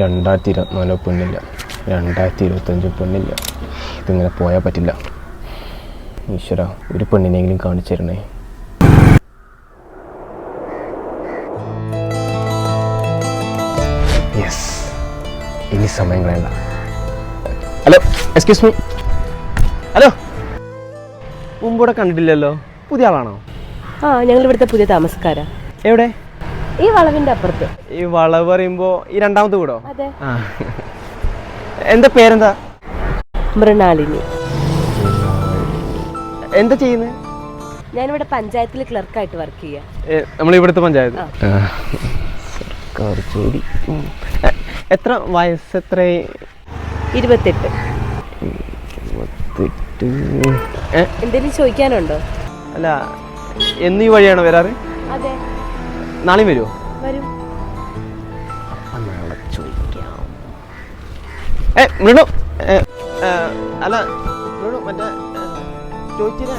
രണ്ടായിരത്തി ഇരുപത്തിനാലോ പെണ്ണില്ല രണ്ടായിരത്തി ഇരുപത്തഞ്ച് പെണ്ണില്ല ഇതിങ്ങനെ പോയാൽ പറ്റില്ല. ഈശ്വര ഒരു പെണ്ണിനെങ്കിലും കാണിച്ചു തരണേ. യെസ് ഇനി സമയം കളയണ്ട. ഹലോ എക്സ്ക്യൂസ് മീ ഹലോ മുമ്പൂടെ കണ്ടിട്ടില്ലല്ലോ. പുതിയ ആളാണോ? ആ ഞങ്ങൾ ഇവിടുത്തെ പുതിയ താമസക്കാരാ. എവിടെ? ഈ വളവിന്റെ അപ്പുറത്ത്. ഈ വളവ് പറയുമ്പോ ഈ രണ്ടാമത്തെ കൂടോ അതെ. എന്താ പേരെന്താ? മൃണാളിനി എന്താ ചെയ്യുന്നത് ഞാനിവിടെ പഞ്ചായത്തിൽ ക്ലർക്കായിട്ട് വർക്ക് ചെയ്യാം. നമ്മൾ ഇവിടുത്തെ പഞ്ചായത്ത്? സർക്കാർ ജോലി. എത്ര വയസ്സ് എത്ര ഇരുപത്തെട്ട്. എന്തെങ്കിലും ചോദിക്കാനുണ്ടോ? അല്ല എന്നീ വഴിയാണോ വരാറ്? അതെ. നാളെയും വരുമോ വരും. നാളെ ചോദിക്കാം. ഏ മൃണു അല്ല മൃണു മറ്റേ ചോദിച്ചില്ല